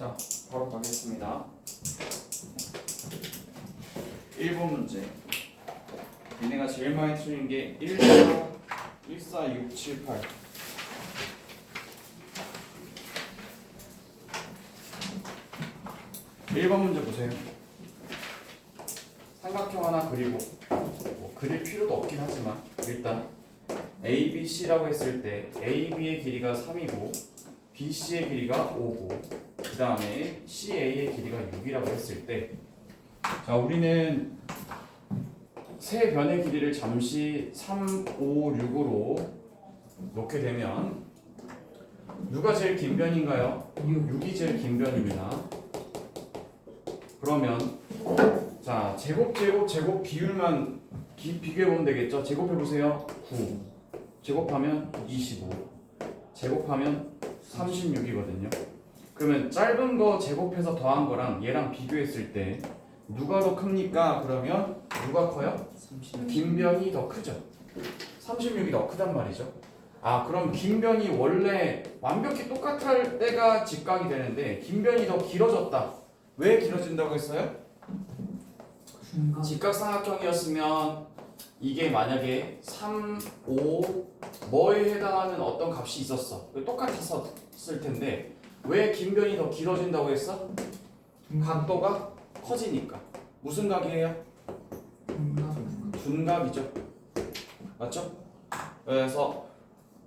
자, 바로 가겠습니다. 1번 문제. 얘네가 제일 많이 틀린 게 1, 4, 1, 4, 6, 7, 8. 일번 문제 보세요. 삼각형 하나 그리고 뭐 그릴 필요도 없긴 하지만 일단 A, B, C라고 했을 때 A, B의 길이가 3이고 B, C의 길이가 5고 그 다음에 C, A의 길이가 6이라고 했을 때 자, 우리는 세 변의 길이를 잠시 3, 5, 6으로 놓게 되면 누가 제일 긴 변인가요? 6이 제일 긴 변입니다. 그러면 자 제곱 제곱 제곱 비율만 기, 비교해 보면 되겠죠? 제곱해 보세요. 9 제곱하면 25 제곱하면 36이거든요. 그러면 짧은 거 제곱해서 더한 거랑 얘랑 비교했을 때 누가 더 큽니까? 그러면 누가 커요? 긴 변이 더 크죠. 36이 더 크단 말이죠. 아 그럼 긴 변이 원래 완벽히 똑같을 때가 직각이 되는데 긴 변이 더 길어졌다. 왜 길어진다고 했어요? 직각삼각형이었으면 이게 만약에 3, 5 뭐에 해당하는 어떤 값이 있었어. 똑같았을 텐데 왜 긴 변이 더 길어진다고 했어? 각도가 커지니까. 무슨 각이에요? 둔각이죠. 맞죠? 그래서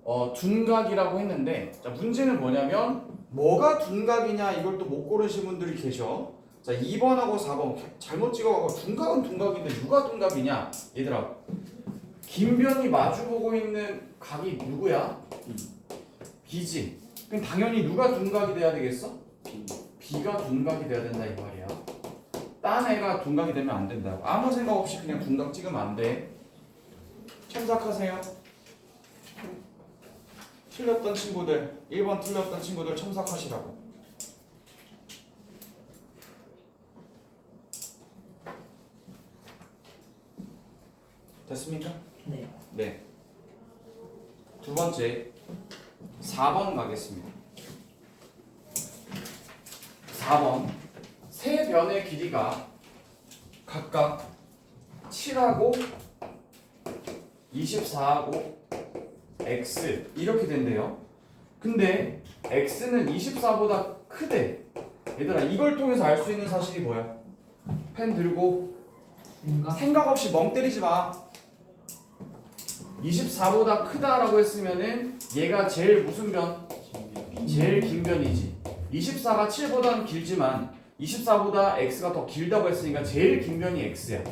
어, 둔각이라고 했는데 자, 문제는 뭐냐면 뭐가 둔각이냐 이걸 또 못 고르신 분들이 계셔. 자 2번하고 4번 잘못 찍어가고 둔각은 둔각인데 누가 둔각이냐 얘들아 긴 변이 마주보고 있는 각이 누구야? B지. 그럼 당연히 누가 둔각이 돼야 되겠어? B. B가 둔각이 돼야 된다 이 말이야. 딴 애가 둔각이 되면 안 된다고. 아무 생각 없이 그냥 둔각 찍으면 안 돼. 첨삭하세요. 틀렸던 친구들, 1번 틀렸던 친구들 첨삭하시라고. 됐습니까? 네 네. 두 번째, 4번 가겠습니다. 4번. 세 변의 길이가 각각 7하고 24하고 x 이렇게 된대요. 근데 x는 24보다 크대. 얘들아, 이걸 통해서 알 수 있는 사실이 뭐야? 펜 들고 생각 없이 멍 때리지 마. 24보다 크다라고 했으면은 얘가 제일 무슨 변? 제일 긴 변이지. 24가 7보다는 길지만 24보다 x가 더 길다고 했으니까 제일 긴 변이 x야.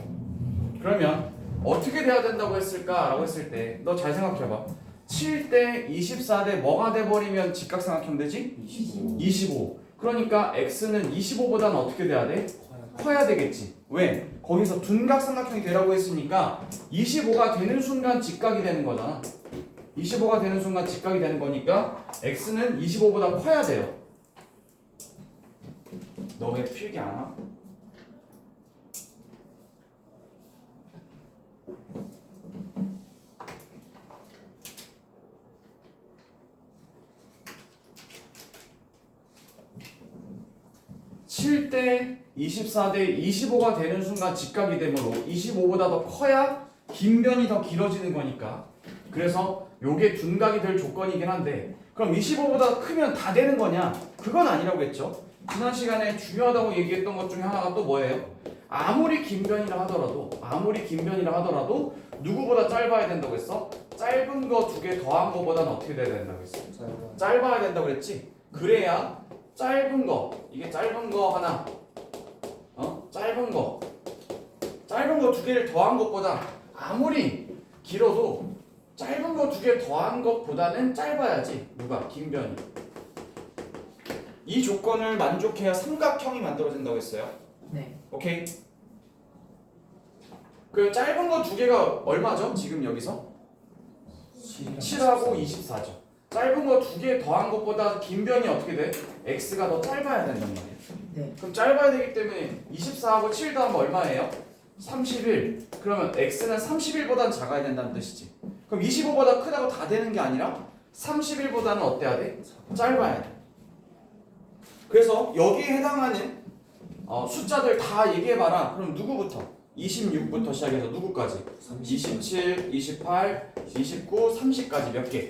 그러면 어떻게 돼야 된다고 했을까라고 했을 때 너 잘 생각해봐. 7대 24 대 뭐가 돼버리면 직각삼각형 되지? 25 25. 그러니까 x는 25보다는 어떻게 돼야 돼? 커야 되겠지. 왜? 거기서 둔각삼각형이 되라고 했으니까 25가 되는 순간 직각이 되는 거잖아. 25가 되는 순간 직각이 되는 거니까 x는 25보다 커야 돼요. 너왜 필기 안 와? 칠대 24대 25가 되는 순간 직각이 되므로 25보다 더 커야 긴 변이 더 길어지는 거니까 그래서 요게 둔각이 될 조건이긴 한데 그럼 25보다 크면 다 되는 거냐? 그건 아니라고 했죠. 지난 시간에 중요하다고 얘기했던 것 중에 하나가 또 뭐예요? 아무리 긴 변이라 하더라도 아무리 긴 변이라 하더라도 누구보다 짧아야 된다고 했어? 짧은 거 두 개 더한 거보다는 어떻게 돼야 된다고 했어? 짧아야 된다고 그랬지? 그래야 짧은 거 이게 짧은 거 하나 어 짧은 거. 짧은 거 두 개를 더한 것보다 아무리 길어도 짧은 거 두 개 더한 것보다는 짧아야지 누가 김변이. 이 조건을 만족해야 삼각형이 만들어진다고 했어요? 네. 오케이. 그 짧은 거 두 개가 얼마죠? 지금 여기서? 7하고 24죠. 짧은 거 두 개 더한 것보다 긴 변이 어떻게 돼? x가 더 짧아야 된단 말이에요. 네. 그럼 짧아야 되기 때문에 24하고 7 더하면 얼마예요? 31. 그러면 x는 31보다는 작아야 된다는 뜻이지. 그럼 25보다 크다고 다 되는 게 아니라 31보다는 어때야 돼? 짧아야 돼. 그래서 여기에 해당하는 어, 숫자들 다 얘기해봐라. 그럼 누구부터? 26부터 시작해서 누구까지? 27, 28, 29, 30까지 몇 개?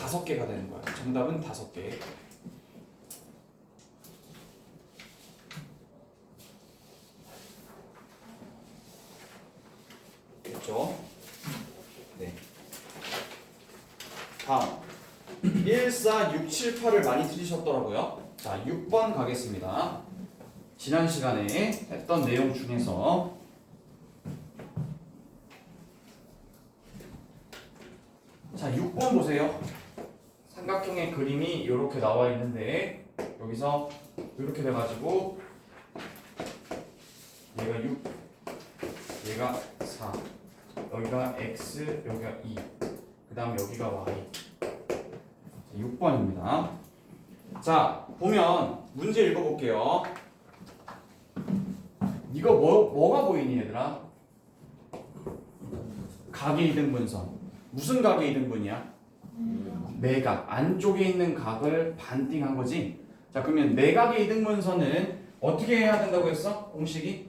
다섯 개가 되는 거야. 정답은 다섯 개. 됐죠? 네. 다음. 1, 4, 6, 7, 8을 많이 틀리셨더라고요. 자, 6번 가겠습니다. 지난 시간에 했던 내용 중에서 자, 6번 보세요. 삼각형의 그림이 이렇게 나와 있는데 여기서 이렇게 돼가지고 얘가 6, 얘가 4, 여기가 x, 여기가 2, 그 다음 여기가 y. 6번입니다. 자, 보면 문제 읽어볼게요. 이거 뭐, 뭐가 보이니 얘들아? 각의 이등분선. 무슨 각의 이등분이야? 내각. 안쪽에 있는 각을 반띵한 거지? 자, 그러면 내각의 이등분선은 어떻게 해야 된다고 했어? 공식이?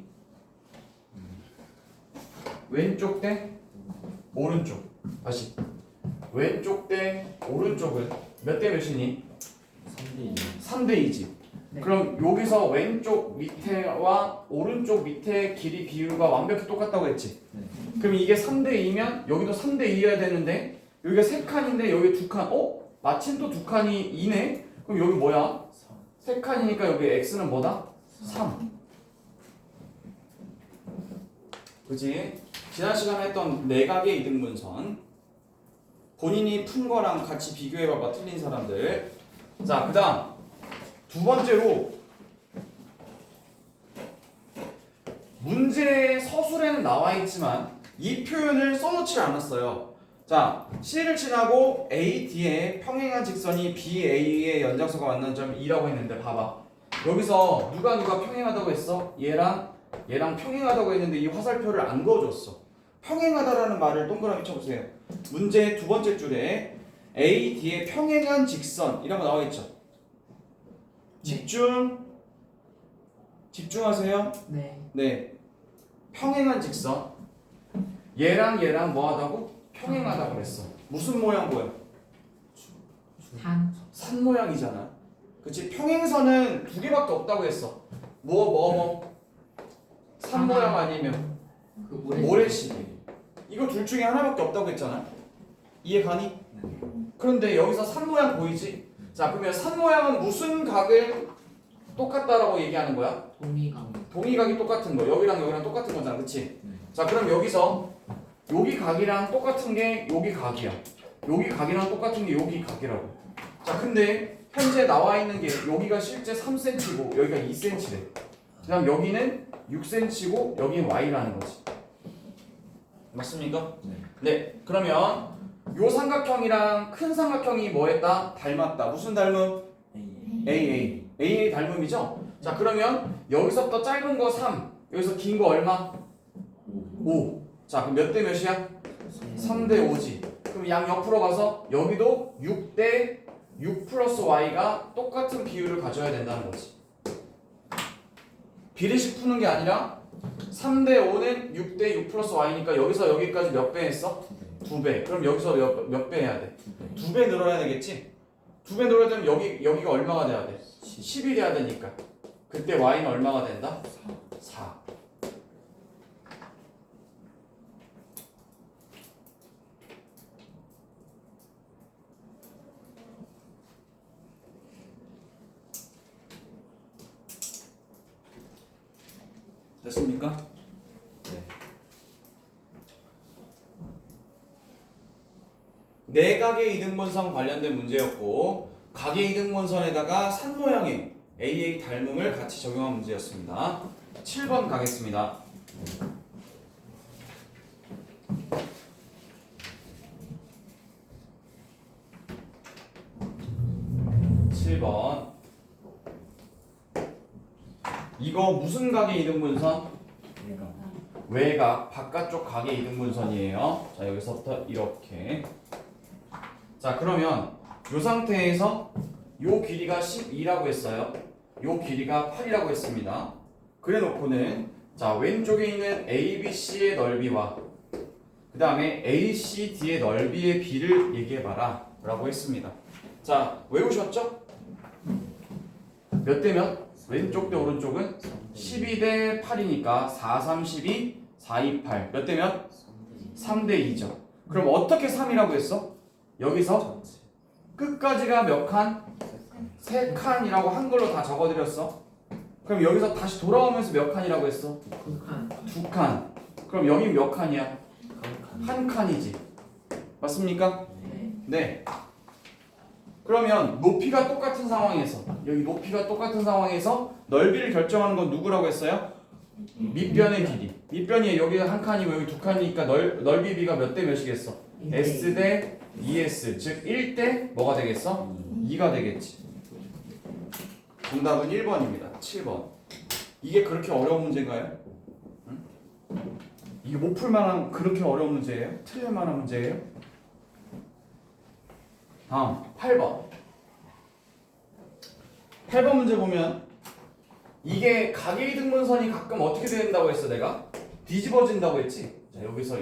왼쪽 대 오른쪽. 다시. 왼쪽 대 오른쪽은 몇 대 몇이니? 3대 2 3대 2지. 네. 그럼 여기서 왼쪽 밑에와 오른쪽 밑의 길이 비율과 완벽히 똑같다고 했지. 네. 그럼 이게 3대 2면 여기도 3대 2여야 되는데 여기가 세 칸인데 여기 두 칸. 어? 마침 또 두 칸이 2네. 그럼 여기 뭐야? 3세 칸이니까 여기 x는 뭐다? 3. 그지? 지난 시간에 했던 내각의 이등분선 본인이 푼 거랑 같이 비교해봐봐 틀린 사람들 자 그 다음 두 번째로 문제 서술에는 나와 있지만 이 표현을 써놓지 않았어요 자 C를 지나고 A, D에 평행한 직선이 B, A의 연장선과 만나는 점 2라고 했는데 봐봐 여기서 누가 누가 평행하다고 했어? 얘랑 얘랑 평행하다고 했는데 이 화살표를 안 그어줬어 평행하다라는 말을 동그라미 쳐보세요 문제 두 번째 줄에 A, D의 평행한 직선 이런 거 나와 있죠. 집중 집중하세요. 네. 네. 평행한 직선. 얘랑 얘랑 뭐 하다고? 평행하다고 그랬어. 무슨 모양 보여? 단. 산 모양이잖아. 그치? 평행선은 두 개밖에 없다고 했어. 뭐, 뭐, 뭐. 산 하나. 모양 아니면 그 모래. 모래시계. 이거 둘 중에 하나밖에 없다고 했잖아. 이해 가니? 네. 그런데 여기서 산 모양 보이지? 자 그러면 산 모양은 무슨 각을 똑같다라고 얘기하는 거야? 동의가. 동의각이 똑같은 거 여기랑 여기랑 똑같은 거잖아 그치? 네. 자 그럼 여기서 여기 각이랑 똑같은 게 여기 각이야 여기 각이랑 똑같은 게 여기 각이라고 자 근데 현재 나와 있는 게 여기가 실제 3cm고 여기가 2cm래 그다음 여기는 6cm고 여기는 y라는 거지 맞습니까? 네. 네 그러면 요 삼각형이랑 큰 삼각형이 뭐했다? 닮았다 무슨 닮음? AA. AA 닮음이죠? 자, 그러면 여기서부터 짧은 거 3, 여기서 긴 거 얼마? 5. 자, 그럼 몇 대 몇이야? 3대 5지. 그럼 양 옆으로 가서 여기도 6대 6 플러스 y가 똑같은 비율을 가져야 된다는 거지. 비례식 푸는 게 아니라 3대 5는 6대 6 플러스 y니까 여기서 여기까지 몇 배 했어? 2배. 그럼 여기서 몇배 해야 돼? 2배 늘어야 되겠지? 2배 늘어야 되면 여기, 여기가 얼마가 돼야 돼? 10이 돼야 되니까 그때 y는 얼마가 된다? 4 됐습니까? 네. 내각의 이등분선 관련된 문제였고 각의 이등분선에다가 산 모양의 AA 닮음을 같이 적용한 문제였습니다. 7번 가겠습니다. 7번 이거 무슨 각의 이등분선? 얘가 외각 바깥쪽 각의 이등분선이에요. 자 여기서부터 이렇게. 자 그러면 이 상태에서 요 길이가 12라고 했어요. 요 길이가 8이라고 했습니다. 그래 놓고는 자, 왼쪽에 있는 ABC의 넓이와 그 다음에 ACD의 넓이의 비를 얘기해 봐라 라고 했습니다. 자, 외우셨죠? 몇 대 몇? 왼쪽 대 오른쪽은 12 대 8이니까 4, 3, 12, 4, 2, 8. 몇 대 몇? 3 대 2죠. 그럼 어떻게 3이라고 했어? 여기서 끝까지가 몇 칸? 세 칸이라고 한글로 다 적어드렸어. 그럼 여기서 다시 돌아오면서 몇 칸이라고 했어? 두 칸. 그럼 여기 몇 칸이야? 한칸 한 칸이지. 맞습니까? 네 네. 그러면 높이가 똑같은 상황에서 여기 높이가 똑같은 상황에서 넓이를 결정하는 건 누구라고 했어요? 밑변의 길이. 밑변이 여기가 한 칸이고 여기 두 칸이니까 넓, 넓이 비가 몇 대 몇이겠어? S 대 ES 즉 1대 뭐가 되겠어? 2가 되겠지. 정답은 1번입니다. 7번. 이게 그렇게 어려운 문제인가요? 응? 이게 못 풀 만한 그렇게 어려운 문제예요? 틀릴 만한 문제예요? 다음 8번. 8번 문제 보면 이게 각일등분선이 가끔 어떻게 된다고 했어 내가? 뒤집어진다고 했지? 자 여기서